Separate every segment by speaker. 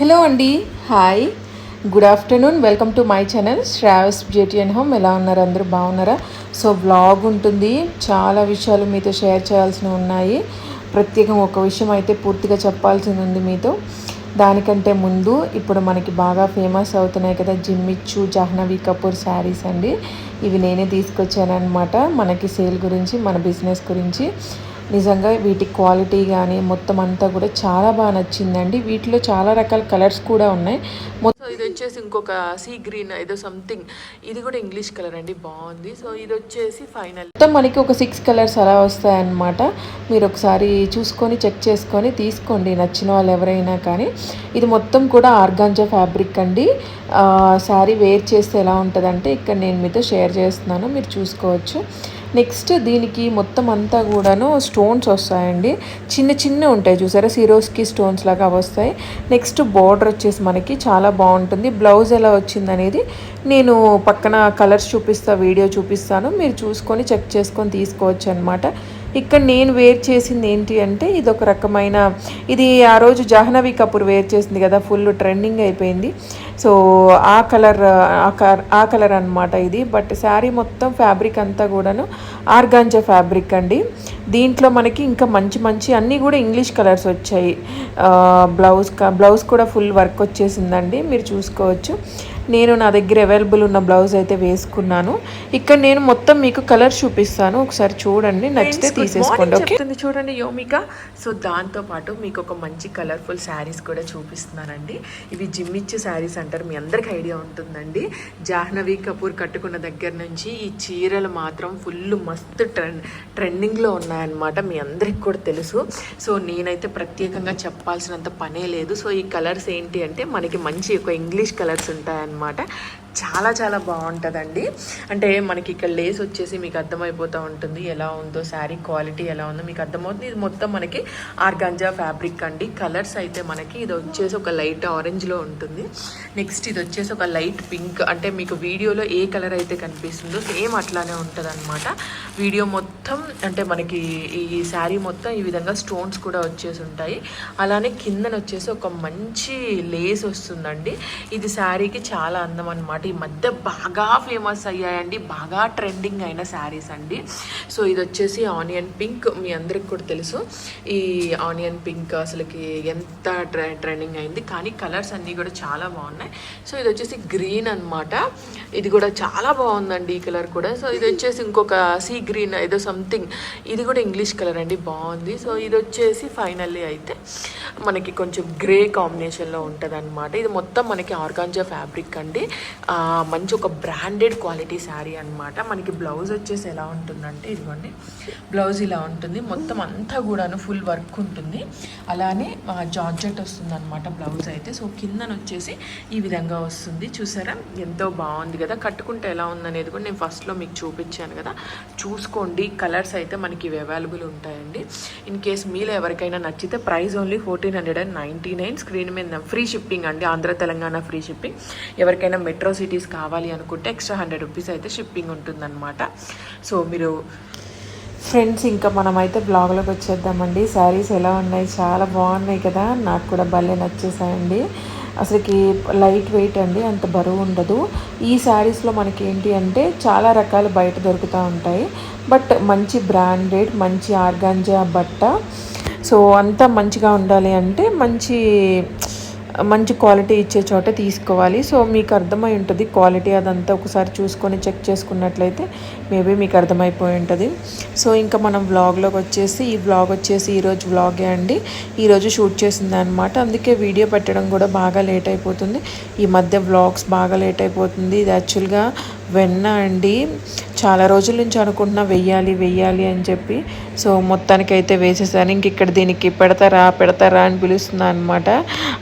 Speaker 1: Hello అండి hi good afternoon welcome to my channel Shravas beauty and home ఎలా ఉన్నారు? అందరూ బాగున్నారా? సో బ్లాగ్ ఉంటుంది. చాలా విషయాలు మీతో షేర్ చేయాల్సినవి ఉన్నాయి. ప్రత్యేకం ఒక విషయం అయితే పూర్తిగా చెప్పాల్సింది ఉంది మీతో. దానికంటే ముందు ఇప్పుడు మనకి బాగా ఫేమస్ అవుతున్నాయి కదా జిమ్మిచ్చు జాహ్నవి కపూర్ శారీస్ అండి. ఇవి నేనే తీసుకొచ్చాను అనమాట మనకి సేల్ గురించి మన బిజినెస్ గురించి. నిజంగా వీటి క్వాలిటీ కానీ మొత్తం అంతా కూడా చాలా బాగా నచ్చిందండి. వీటిలో చాలా రకాల కలర్స్ కూడా ఉన్నాయి. మొత్తం ఇది వచ్చేసి ఇంకొక సీ గ్రీన్ ఏదో సంథింగ్. ఇది కూడా ఇంగ్లీష్ కలర్ అండి బాగుంది. సో ఇది వచ్చేసి ఫైనల్. మొత్తం మనకి ఒక సిక్స్ కలర్స్ అలా వస్తాయన్నమాట. మీరు ఒకసారి చూసుకొని చెక్ చేసుకొని తీసుకోండి నచ్చిన వాళ్ళు ఎవరైనా కానీ. ఇది మొత్తం కూడా ఆర్గాంజా ఫ్యాబ్రిక్ అండి. శారీ వేర్ చేస్తే ఎలా ఉంటుందంటే ఇక్కడ నేను మీతో షేర్ చేస్తున్నాను మీరు చూసుకోవచ్చు. నెక్స్ట్ దీనికి మొత్తం అంతా కూడాను స్టోన్స్ వస్తాయండి. చిన్న చిన్న ఉంటాయి చూసారా? సిరోస్కి స్టోన్స్ లాగా వస్తాయి. నెక్స్ట్ బార్డర్ వచ్చేసి మనకి చాలా బాగుంటుంది. బ్లౌజ్ ఎలా వచ్చింది అనేది నేను పక్కన కలర్స్ చూపిస్తా వీడియో చూపిస్తాను. మీరు చూసుకొని చెక్ చేసుకొని తీసుకోవచ్చు అనమాట ఇక్కడ నేను వేర్ చేసింది ఏంటి అంటే ఇది ఒక రకమైన ఇది ఆ రోజు జాహ్నవి కపూర్ వేర్ చేసింది కదా ఫుల్ ట్రెండింగ్ అయిపోయింది. సో ఆ కలర్ ఆ కలర్ అనమాట ఇది. బట్ శారీ మొత్తం ఫ్యాబ్రిక్ అంతా కూడాను ఆర్గాంజా ఫ్యాబ్రిక్ అండి. దీంట్లో మనకి ఇంకా మంచి మంచి అన్నీ కూడా ఇంగ్లీష్ కలర్స్ వచ్చాయి. బ్లౌజ్ బ్లౌజ్ కూడా ఫుల్ వర్క్ వచ్చేసిందండి. మీరు చూసుకోవచ్చు. నేను నా దగ్గర అవైలబుల్ ఉన్న బ్లౌజ్ అయితే వేసుకున్నాను. ఇక్కడ నేను మొత్తం మీకు కలర్ చూపిస్తాను. ఒకసారి చూడండి నచ్చితే తీసేసుకోండి ఓకే చూడండి యోమిక. సో దాంతో పాటు మీకు ఒక మంచి కలర్ఫుల్ శారీస్ కూడా చూపిస్తున్నానండి. ఇవి జిమ్మిచ్చు శారీస్ అంటారు. మీ అందరికి ఐడియా ఉంటుందండి. జాహ్నవి కపూర్ కట్టుకున్న దగ్గర నుంచి ఈ చీరలు మాత్రం ఫుల్ మస్తు ట్రెండ్ ట్రెండింగ్లో ఉన్నాయన్నమాట. మీ అందరికి కూడా తెలుసు. సో నేనైతే ప్రత్యేకంగా చెప్పాల్సినంత పనే లేదు. సో ఈ కలర్స్ ఏంటి అంటే మనకి మంచి ఒక ఇంగ్లీష్ కలర్స్ ఉంటాయన్నమాట. అనమాట చాలా చాలా బాగుంటుందండి. అంటే మనకి ఇక్కడ లేస్ వచ్చేసి మీకు అర్థమైపోతూ ఉంటుంది. ఎలా ఉందో శారీ క్వాలిటీ ఎలా ఉందో మీకు అర్థమవుతుంది. ఇది మొత్తం మనకి ఆర్గాంజా ఫ్యాబ్రిక్ అండి. కలర్స్ అయితే మనకి ఇది వచ్చేసి ఒక లైట్ ఆరెంజ్లో ఉంటుంది. నెక్స్ట్ ఇది వచ్చేసి ఒక లైట్ పింక్. అంటే మీకు వీడియోలో ఏ కలర్ అయితే కనిపిస్తుందో సేమ్ అట్లానే ఉంటుంది అనమాట వీడియో మొత్తం అంటే మనకి ఈ శారీ మొత్తం ఈ విధంగా స్టోన్స్ కూడా వచ్చేసి ఉంటాయి. అలానే కిందన వచ్చేసి ఒక మంచి లేస్ వస్తుందండి. ఇది శారీకి చాలా అందం అనమాట ఈ మధ్య బాగా ఫేమస్ అయ్యాయండి. బాగా ట్రెండింగ్ అయిన శారీస్ అండి. సో ఇది వచ్చేసి ఆనియన్ పింక్ మీ అందరికి కూడా తెలుసు. ఈ ఆనియన్ పింక్ అసలుకి ఎంత ట్రె ట్రెండింగ్ అయింది. కానీ కలర్స్ అన్నీ కూడా చాలా బాగున్నాయి. సో ఇది వచ్చేసి గ్రీన్ అనమాట ఇది కూడా చాలా బాగుందండి ఈ కలర్ కూడా. సో ఇది వచ్చేసి ఇంకొక సీ గ్రీన్ ఏదో సంథింగ్ ఇది కూడా ఇంగ్లీష్ కలర్ అండి. బాగుంది. సో ఇది వచ్చేసి ఫైనల్లీ అయితే మనకి కొంచెం గ్రే కాంబినేషన్లో ఉంటుంది అనమాట ఇది మొత్తం మనకి ఆర్గాంజా ఫ్యాబ్రిక్ అండి. మంచి ఒక బ్రాండెడ్ క్వాలిటీ శారీ అనమాట మనకి బ్లౌజ్ వచ్చేసి ఎలా ఉంటుందంటే ఇదిగోండి. బ్లౌజ్ ఇలా ఉంటుంది. మొత్తం అంతా కూడాను ఫుల్ వర్క్ ఉంటుంది. అలానే జార్జెట్ వస్తుంది అనమాట బ్లౌజ్ అయితే. సో కిందన వచ్చేసి ఈ విధంగా వస్తుంది. చూసారా? ఎంతో బాగుంది కదా. కట్టుకుంటే ఎలా ఉందనేది కూడా నేను ఫస్ట్లో మీకు చూపించాను కదా. చూసుకోండి. కలర్స్ అయితే మనకి ఇవి అవైలబుల్ ఉంటాయండి. ఇన్ కేస్ మీలో ఎవరికైనా నచ్చితే price only fourteen hundred and ninety nine screen మీద ఫ్రీ షిప్పింగ్ అండి. ఆంధ్ర తెలంగాణ ఫ్రీ షిప్పింగ్ ఎవరికైనా మెట్రో సిటీస్ కావాలి అనుకుంటే ఎక్స్ట్రా హండ్రెడ్ రూపీస్ అయితే షిప్పింగ్ ఉంటుందన్నమాట. సో మీరు ఫ్రెండ్స్ ఇంకా మనమైతే బ్లాగ్లోకి వచ్చేద్దామండి. శారీస్ ఎలా ఉన్నాయి? చాలా బాగున్నాయి కదా? నాకు కూడా భలే నచ్చేసాయండి. అసలుకి లైట్ వెయిట్ అండి అంత బరువు ఉండదు. ఈ శారీస్లో మనకి ఏంటి అంటే చాలా రకాలు బయట దొరుకుతూ ఉంటాయి. బట్ మంచి బ్రాండెడ్ మంచి ఆర్గాంజా బట్ట. సో అంతా మంచిగా ఉండాలి అంటే మంచి మంచి క్వాలిటీ ఇచ్చే చోట తీసుకోవాలి. సో మీకు అర్థమై ఉంటుంది క్వాలిటీ అదంతా ఒకసారి చూసుకొని చెక్ చేసుకున్నట్లయితే మేబీ మీకు అర్థమైపోయి ఉంటుంది. సో ఇంకా మనం వ్లాగ్లోకి వచ్చేసి ఈ వ్లాగ్ వచ్చేసి ఈరోజు వ్లాగే అండి. ఈరోజు షూట్ చేసింది అనమాట అందుకే వీడియో పెట్టడం కూడా బాగా లేట్ అయిపోతుంది. ఈ మధ్య వ్లాగ్స్ బాగా లేట్ అయిపోతుంది. ఇది యాక్చువల్గా వెన్న అండి. చాలా రోజుల నుంచి అనుకుంటున్నా వెయ్యాలి వెయ్యాలి అని చెప్పి. సో మొత్తానికి అయితే వేసేసాను. ఇంక ఇక్కడ దీనికి పెడతారా పెడతారా అని పిలుస్తున్నా అనమాట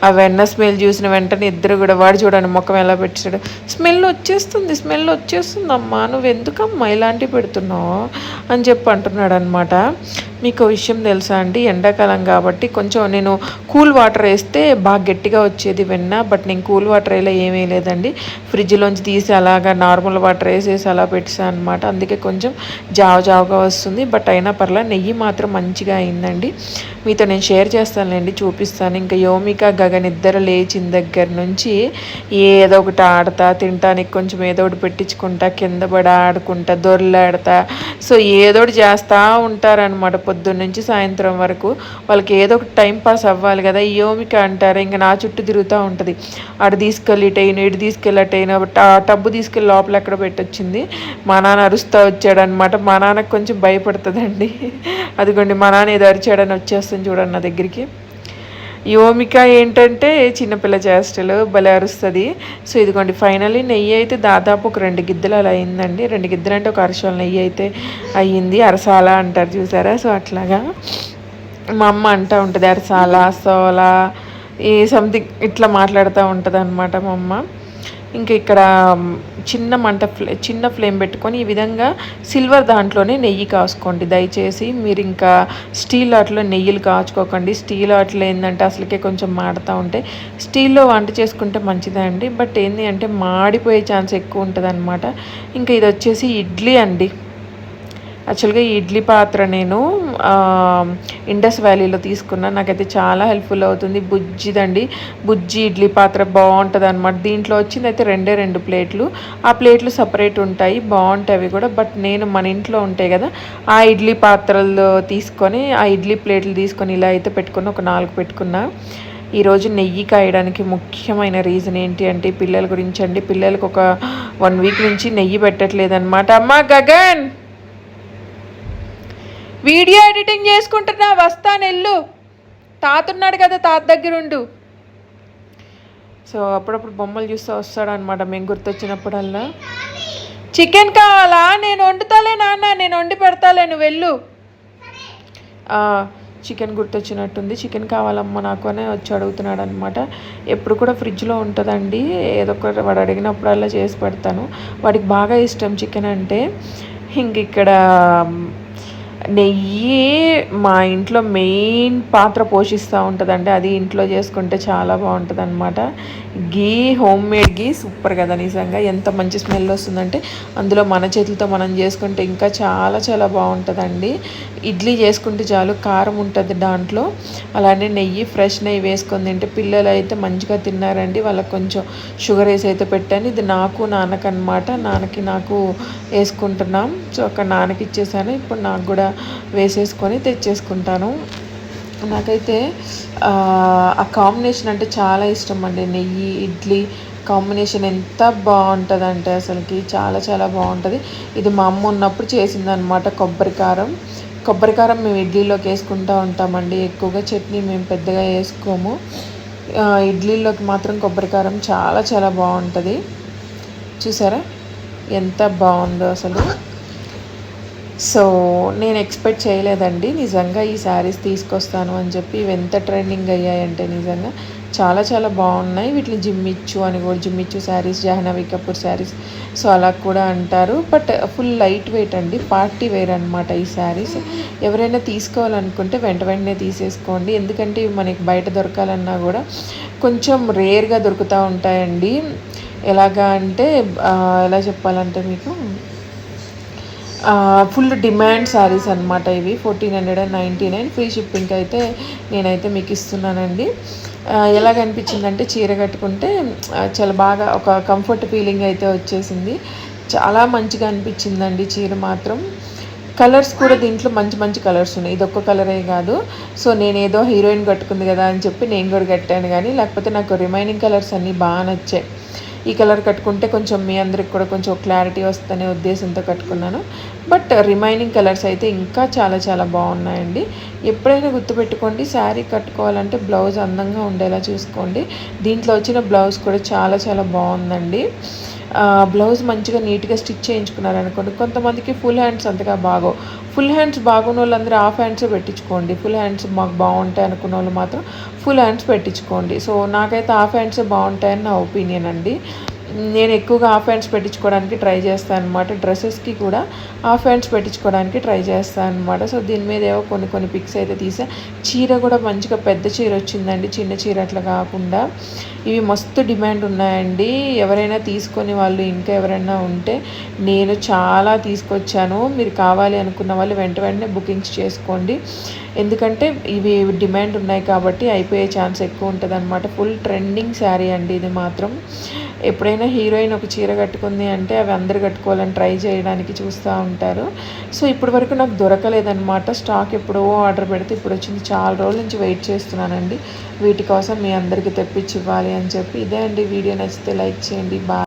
Speaker 1: ఆ వెన్న స్మెల్ చూసిన వెంటనే ఇద్దరు కూడా వాడు చూడండి ముఖం ఎలా పెట్టాడు. స్మెల్ వచ్చేస్తుంది స్మెల్ వచ్చేస్తుంది అమ్మా నువ్వు ఎందుకమ్మా ఇలాంటివి పెడుతున్నావు అని చెప్పి అంటున్నాడు అనమాట మీకు విషయం తెలుసా అండి? ఎండాకాలం కాబట్టి కొంచెం నేను కూల్ వాటర్ వేస్తే బాగా గట్టిగా వచ్చేది వెన్న బట్ నేను కూల్ వాటర్ వేయలే ఏమీ లేదండి. ఫ్రిడ్జ్లోంచి తీసి అలాగా నార్మల్ వాటర్ వేసేసి అలా పెట్టాను అనమాట అందుకే కొంచెం జావ జావగా వస్తుంది. బట్ అయినా పర్లా నెయ్యి మాత్రం మంచిగా అయిందండి. మీతో నేను షేర్ చేస్తానులేండి చూపిస్తాను. ఇంకా యోమిక గగన్ ఇద్దరు లేచిన దగ్గర నుంచి ఏదో ఒకటి ఆడతా తినటానికి కొంచెం ఏదో ఒకటి పెట్టించుకుంటా కింద పడి ఆడుకుంటా దొరలాడతా. సో ఏదో ఒకటి చేస్తూ ఉంటారనమాట పొద్దున్న నుంచి సాయంత్రం వరకు వాళ్ళకి ఏదో ఒక టైం పాస్ అవ్వాలి కదా ఈ యోమిక అంటారు ఇంకా నా చుట్టూ తిరుగుతూ ఉంటుంది. అటు తీసుకెళ్ళి ఇటు ఇటు తీసుకెళ్ళి ఆ టబ్బు తీసుకెళ్ళి లోపల ఎక్కడ పెట్టొచ్చింది? మా నాన్న అరుస్తూ వచ్చాడనమాట మా నాన్నకు కొంచెం భయపడుతుందండి. అదిగోండి మా నాన్న ఏదో అరిచాడని వచ్చేస్తుంది చూడండి నా దగ్గరికి. యోమిక ఏంటంటే చిన్నపిల్ల చేష్టలు భలే అరుస్తుంది. సో ఇదిగోండి ఫైనల్లీ నెయ్యి అయితే దాదాపు ఒక రెండు గిద్దెలు అలా అయిందండి. రెండు గిద్దెలు అంటే ఒక అరసాల నెయ్యి అయితే అయ్యింది. అరసాల అంటారు చూసారా? సో అట్లాగా మా అమ్మ అంటూ ఉంటుంది అరసాల సోలా ఈ సంథింగ్ ఇట్లా మాట్లాడుతూ ఉంటుంది అనమాట మా అమ్మ. ఇంకా ఇక్కడ చిన్న మంట ఫ్లే చిన్న ఫ్లేమ్ పెట్టుకొని ఈ విధంగా సిల్వర్ దాంట్లోనే నెయ్యి కాసుకోండి. దయచేసి మీరు ఇంకా స్టీల్ వాటిలో నెయ్యిలు కాచుకోకండి. స్టీల్ ఆటలు ఏంటంటే అసలుకే కొంచెం మాడుతూ ఉంటాయి స్టీల్లో వంట చేసుకుంటే మంచిదండి. బట్ ఏంటి అంటే మాడిపోయే ఛాన్స్ ఎక్కువ ఉంటుంది ఇంకా ఇది వచ్చేసి ఇడ్లీ అండి. యాక్చువల్గా ఈ ఇడ్లీ పాత్ర నేను ఇండస్ వ్యాలీలో తీసుకున్నాను నాకైతే చాలా హెల్ప్ఫుల్ అవుతుంది. బుజ్జిదండి. బుజ్జి ఇడ్లీ పాత్ర బాగుంటుంది అనమాట దీంట్లో వచ్చింది అయితే రెండే రెండు ప్లేట్లు. ఆ ప్లేట్లు సపరేట్ ఉంటాయి. బాగుంటాయి అవి కూడా. బట్ నేను మన ఇంట్లో ఉంటాయి కదా ఆ ఇడ్లీ పాత్రలు తీసుకొని ఆ ఇడ్లీ ప్లేట్లు తీసుకొని ఇలా అయితే పెట్టుకుని ఒక నాలుగు పెట్టుకున్నా. ఈరోజు నెయ్యి కాయడానికి ముఖ్యమైన రీజన్ ఏంటి అంటే పిల్లల గురించి అండి. పిల్లలకు ఒక వన్ వీక్ నుంచి నెయ్యి పెట్టట్లేదు అనమాట అమ్మ గగన్! వీడియో ఎడిటింగ్ చేసుకుంటున్నా వస్తాను తాతున్నాడు కదా తాత దగ్గరుండు. సో అప్పుడప్పుడు బొమ్మలు చూస్తూ వస్తాడనమాట మేము గుర్తొచ్చినప్పుడల్లా. చికెన్ కావాలా? నేను వండుతాలే నాన్న నేను వండి పెడతాలే నువ్వు వెళ్ళు. చికెన్ గుర్తొచ్చినట్టుంది. చికెన్ కావాలమ్మా నాకు అని వచ్చి అడుగుతున్నాడు అనమాట ఎప్పుడు కూడా ఫ్రిడ్జ్లో ఉంటుందండి. ఏదో ఒక వాడు అడిగినప్పుడల్లా చేసి పెడతాను. వాడికి బాగా ఇష్టం చికెన్ అంటే. ఇంక ఇక్కడ నెయ్యి మా ఇంట్లో మెయిన్ పాత్ర పోషిస్తూ ఉంటుందండి. అది ఇంట్లో చేసుకుంటే చాలా బాగుంటుంది అనమాట ghee home made ghee super కదా నిజంగా. ఎంత మంచి స్మెల్ వస్తుందంటే అందులో మన చేతులతో మనం చేసుకుంటే ఇంకా చాలా చాలా బాగుంటుందండి. ఇడ్లీ చేసుకుంటే చాలు కారం ఉంటుంది దాంట్లో. అలానే నెయ్యి ఫ్రెష్ నెయ్యి వేసుకొని తింటే పిల్లలు అయితే మంచిగా తిన్నారండి. వాళ్ళకి కొంచెం షుగర్ వేసి అయితే పెట్టాను ఇది నాకు నాన్నకనమాట నాన్నకి నాకు వేసుకుంటున్నాం. సో అక్కడ నాన్నకి ఇచ్చేసాను. ఇప్పుడు నాకు కూడా వేసేసుకొని తెచ్చేసుకుంటాను. నాకైతే ఆ కాంబినేషన్ అంటే చాలా ఇష్టం అండి. నెయ్యి ఇడ్లీ కాంబినేషన్ ఎంత బాగుంటుందంటే అసలుకి చాలా చాలా బాగుంటుంది. ఇది మా అమ్మ ఉన్నప్పుడు చేసిందనమాట కొబ్బరి కారం. కొబ్బరి కారం మేము ఇడ్లీలోకి వేసుకుంటూ ఉంటామండి. ఎక్కువగా చట్నీ మేము పెద్దగా వేసుకోము. ఇడ్లీలోకి మాత్రం కొబ్బరి కారం చాలా చాలా బాగుంటుంది. చూసారా? ఎంత బాగుందో అసలు. సో నేను ఎక్స్పెక్ట్ చేయలేదండి. నిజంగా ఈ శారీస్ తీసుకొస్తాను అని చెప్పి ఇవి ఎంత ట్రెండింగ్ అయ్యాయంటే నిజంగా చాలా చాలా బాగున్నాయి. వీటిని జిమ్మిచ్చు అని కూడా Jimmy Choo saris Janhvi Kapoor saris. So అలా కూడా అంటారు. బట్ ఫుల్ లైట్ వెయిట్ అండి. పార్టీ వేర్ అనమాట ఈ శారీస్. ఎవరైనా తీసుకోవాలనుకుంటే వెంట వెంటనే తీసేసుకోండి. ఎందుకంటే ఇవి మనకి బయట దొరకాలన్నా కూడా కొంచెం రేర్గా దొరుకుతూ ఉంటాయండి. ఎలాగా అంటే ఎలా చెప్పాలంటే మీకు? ఫుల్ డిమాండ్ శారీస్ అనమాట ఇవి. Fourteen hundred and ninety nine free shipping అయితే నేనైతే మీకు ఇస్తున్నానండి. ఎలాగ అనిపించిందంటే చీర కట్టుకుంటే చాలా బాగా ఒక కంఫర్ట్ ఫీలింగ్ అయితే వచ్చేసింది. చాలా మంచిగా అనిపించిందండి చీర మాత్రం. కలర్స్ కూడా దీంట్లో మంచి మంచి కలర్స్ ఉన్నాయి. ఇది ఒక్క కలరే కాదు. సో నేను ఏదో హీరోయిన్ కట్టుకుంది కదా అని చెప్పి నేను కూడా కట్టాను కానీ లేకపోతే నాకు రిమైనింగ్ కలర్స్ అన్నీ బాగా నచ్చాయి. ఈ కలర్ కట్టుకుంటే కొంచెం మీ అందరికి కూడా కొంచెం క్లారిటీ వస్తుందనే ఉద్దేశంతో కట్టుకున్నాను. బట్ రిమైనింగ్ కలర్స్ అయితే ఇంకా చాలా చాలా బాగున్నాయండి. ఎప్పుడైనా గుర్తుపెట్టుకోండి శారీ కట్టుకోవాలంటే బ్లౌజ్ అందంగా ఉండేలా చూసుకోండి. దీంట్లో వచ్చిన బ్లౌజ్ కూడా చాలా చాలా బాగుందండి. బ్లౌజ్ మంచిగా నీట్గా స్టిచ్ చేయించుకున్నారు అనుకోండి కొంతమందికి ఫుల్ హ్యాండ్స్ అంతగా బాగో ఫుల్ హ్యాండ్స్ బాగున్న వాళ్ళందరూ హాఫ్ హ్యాండ్స్ పెట్టించుకోండి. ఫుల్ హ్యాండ్స్ మాకు బాగుంటాయి అనుకున్న వాళ్ళు మాత్రం ఫుల్ హ్యాండ్స్ పెట్టించుకోండి. సో నాకైతే హాఫ్ హ్యాండ్స్ బాగుంటాయని నా ఒపీనియన్ అండి. నేను ఎక్కువగా హాఫ్ హ్యాండ్స్ పెట్టించుకోవడానికి ట్రై చేస్తాను అనమాట డ్రెస్సెస్కి కూడా హాఫ్ హ్యాండ్స్ పెట్టించుకోవడానికి ట్రై చేస్తాను అనమాట సో దీని మీద ఏవో కొన్ని కొన్ని పిక్స్ అయితే తీసా. చీర కూడా మంచిగా పెద్ద చీర వచ్చిందండి. చిన్న చీర అట్లా కాకుండా. ఇవి మస్తు డిమాండ్ ఉన్నాయండి. ఎవరైనా తీసుకొని వాళ్ళు ఇంకా ఎవరైనా ఉంటే నేను చాలా తీసుకొచ్చాను. మీరు కావాలి అనుకున్న వాళ్ళు వెంట వెంటనే బుకింగ్స్ చేసుకోండి. ఎందుకంటే ఇవి డిమాండ్ ఉన్నాయి కాబట్టి అయిపోయే ఛాన్స్ ఎక్కువ ఉంటుంది అనమాట ఫుల్ ట్రెండింగ్ శారీ అండి ఇది మాత్రం. ఎప్పుడైనా హీరోయిన్ ఒక చీర కట్టుకుంది అంటే అవి అందరు కట్టుకోవాలని ట్రై చేయడానికి చూస్తూ ఉంటారు. సో ఇప్పటి వరకు నాకు దొరకలేదన్నమాట. స్టాక్ ఎప్పుడో ఆర్డర్ పెడితే ఇప్పుడు వచ్చింది. చాలా రోజుల నుంచి వెయిట్ చేస్తున్నానండి. వీటి కోసం మీ అందరికీ తెప్పించి ఇవ్వాలి అని చెప్పి ఇదే అండి. వీడియో నచ్చితే లైక్ చేయండి. బాయ్.